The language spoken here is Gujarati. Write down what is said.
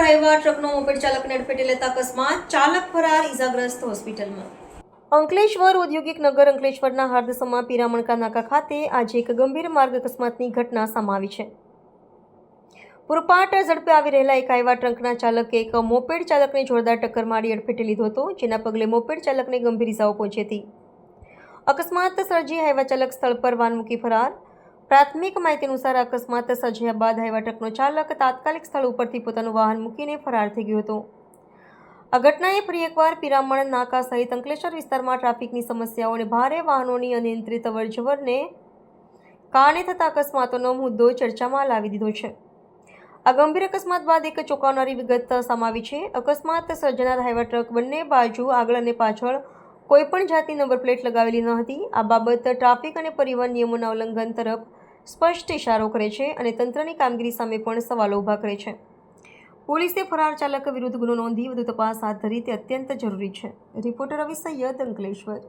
હાઈવા ટ્રકનો મોપેડ ચાલકને અડફેટે લેતા અકસ્માત. ચાલક ફરાર, ઇજાગ્રસ્ત હોસ્પિટલમાં. અંકલેશ્વર ઔદ્યોગિક નગર અંકલેશ્વરના હાર્દસમાં પીરામણકા નાકા ખાતે આજે એક ગંભીર માર્ગ અકસ્માતની ઘટના સમાવી છે. પૂરપાટ ઝડપે આવી રહેલા એક હાઈવા ટ્રંકના ચાલકે એક મોપેડ ચાલકને જોરદાર ટક્કર મારી અડફેટે લીધો હતો, જેના પગલે મોપેડ ચાલકને ગંભીર ઇજાઓ પહોંચી હતી. અકસ્માત સર્જી હાઈવા ચાલક સ્થળ પર વાન મૂકી ફરાર. પ્રાથમિક માહિતી અનુસાર અકસ્માત સર્જ્યા બાદ હાઈવા ટ્રકનો ચાલક તાત્કાલિક સ્થળ ઉપરથી પોતાનું વાહન મૂકીને ફરાર થઈ ગયો હતો. આ ઘટનાએ ફરી એકવાર પિરામણ નાકા સહિત અંકલેશ્વર વિસ્તારમાં ટ્રાફિકની સમસ્યાઓ અને ભારે વાહનોની અનિયંત્રિત અવરજવરને કારણે થતા અકસ્માતોનો મુદ્દો ચર્ચામાં લાવી દીધો છે. આ ગંભીર અકસ્માત બાદ એક ચોંકાવનારી વિગત સમાવી છે. અકસ્માત સર્જનાર હાઈવા ટ્રક બંને બાજુ આગળ અને પાછળ કોઈપણ જાતની નંબર પ્લેટ લગાવેલી ન હતી. આ બાબત ટ્રાફિક અને પરિવહન નિયમોના ઉલ્લંઘન તરફ સ્પષ્ટ ઇશારો કરે છે અને તંત્રની કામગીરી સામે પણ સવાલો ઊભા કરે છે. પોલીસે ફરાર ચાલક વિરુદ્ધ ગુનો નોંધી વધુ તપાસ હાથ ધરી તે અત્યંત જરૂરી છે. રિપોર્ટર રવિ સૈયદ અંકલેશ્વર.